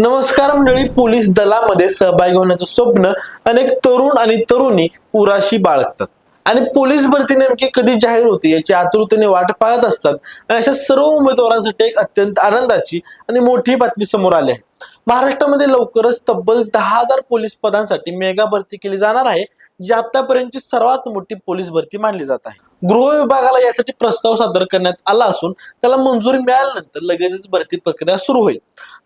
नमस्कार मंडळी पोलीस दलामध्ये सहभागी होण्याचं स्वप्न अनेक तरुण आणि तरुणी पुराशी बाळगतात. आणि पोलीस भरती नेमकी कधी जाहीर होते याची आतुरतेने वाट पाहत असतात. आणि अशा सर्व उमेदवारांसाठी एक अत्यंत आनंदाची आणि मोठी बातमी समोर आली आहे. महाराष्ट्रामध्ये लवकरच तब्बल दहा हजार पोलीस पदांसाठी मेगा भरती केली जाणार आहे जी आतापर्यंतची सर्वात मोठी पोलीस भरती मानली जात आहे. गृह विभागाला यासाठी प्रस्ताव सादर करण्यात आला असून त्याला मंजुरी मिळाल्यानंतर लगेचच भरती प्रक्रिया सुरू होईल.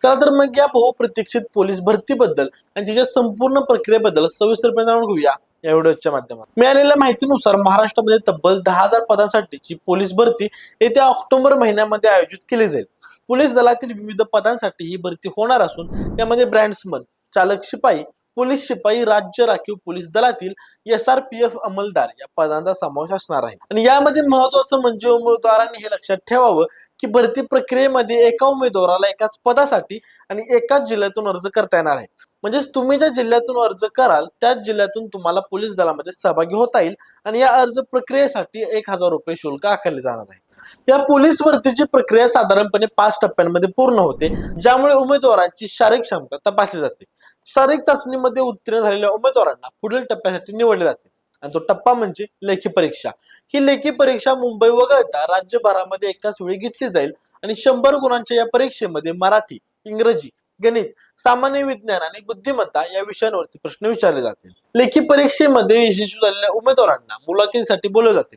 चला तर मग या बहुप्रतीक्षित पोलीस भरतीबद्दल आणि तिच्या संपूर्ण प्रक्रियेबद्दल सविस्तरपणे जाणून घेऊया या व्हिडिओच्या माध्यमात मिळालेल्या माहितीनुसार महाराष्ट्रामध्ये तब्बल दहा हजार पदांसाठीची पोलीस भरती येत्या ऑक्टोबर महिन्यामध्ये आयोजित केली जाईल. पोलीस दलातील विविध पदांसाठी ही भरती होणार असून यामध्ये ब्रँड्समन चालक शिपाई पोलीस शिपाई राज्य राखीव पोलीस दलातील एस आर पी एफ अंमलदार या पदांचा समावेश असणार आहे. आणि यामध्ये महत्वाचं म्हणजे उमेदवारांनी हे लक्षात ठेवावं की भरती प्रक्रियेमध्ये एका उमेदवाराला एकाच पदासाठी आणि एकाच जिल्ह्यातून अर्ज करता येणार आहे. म्हणजेच तुम्ही ज्या जिल्ह्यातून अर्ज कराल त्याच जिल्ह्यातून तुम्हाला पोलीस दलामध्ये सहभागी होता येईल आणि या अर्ज प्रक्रियेसाठी एक हजार रुपये शुल्क आकारले जाणार आहे. या पोलीस भरतीची प्रक्रिया साधारणपणे पाच टप्प्यांमध्ये पूर्ण होते ज्यामुळे उमेदवारांची शारीरिक क्षमता तपासली जाते. शारीरिक चाचणीमध्ये उत्तीर्ण झालेल्या उमेदवारांना पुढील टप्प्यासाठी निवडले जाते. आणि तो टप्पा म्हणजे लेखी परीक्षा. ही लेखी परीक्षा मुंबई वगळता राज्यभरामध्ये एकाच वेळी घेतली जाईल आणि शंभर गुणांच्या या परीक्षेमध्ये मराठी इंग्रजी गणित सामान्य विज्ञान आणि बुद्धिमत्ता या विषयांवरती प्रश्न विचारले जातील. लेखी परीक्षेमध्ये यशस्वी झालेल्या उमेदवारांना मुलाखतीसाठी बोलले जाते.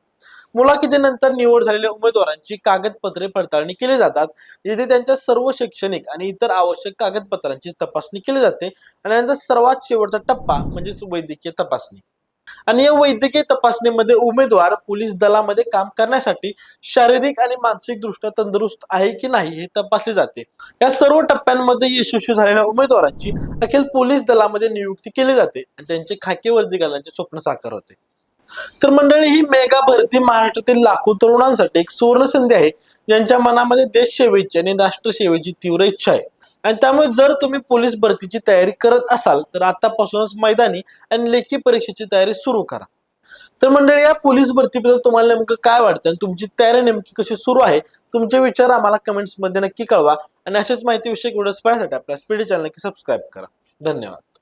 मुलाखतीनंतर निवड झालेल्या उमेदवारांची कागदपत्रे पडताळणी केली जातात जिथे त्यांच्या सर्व शैक्षणिक आणि इतर आवश्यक कागदपत्रांची तपासणी केली जाते. आणि नंतर सर्वात शेवटचा टप्पा म्हणजेच वैद्यकीय तपासणी. आणि या वैद्यकीय तपासणीमध्ये उमेदवार पोलीस दलामध्ये काम करण्यासाठी शारीरिक आणि मानसिक दृष्ट्या तंदुरुस्त आहे की नाही हे तपासले जाते. या सर्व टप्प्यांमध्ये यशस्वी झालेल्या उमेदवारांची अखिल पोलीस दलामध्ये नियुक्ती केली जाते आणि त्यांचे खाकी वर्दी घालण्याचे स्वप्न साकार होते. तर मंडळी ही मेगा भरती महाराष्ट्रातील लाखो तरुणांसाठी एक सुवर्ण संधी आहे. ज्यांच्या मनामध्ये देश सेवेची आणि राष्ट्रसेवेची तीव्र इच्छा आहे. आणि त्यामुळे जर तुम्ही पोलीस भरतीची तयारी करत असाल तर आतापासूनच मैदानी आणि लेखी परीक्षेची तयारी सुरू करा. तर मंडळी या पोलीस भरतीबद्दल तुम्हाला नेमकं काय वाटतं? आणि तुमची तयारी नेमकी कशी सुरू आहे? तुमचे विचार आम्हाला कमेंट्समध्ये नक्की कळवा. आणि अशाच माहितीविषयक व्हिडिओज पाहण्यासाठी आपल्या स्पीडी चॅनल नक्की सबस्क्राईब करा. धन्यवाद.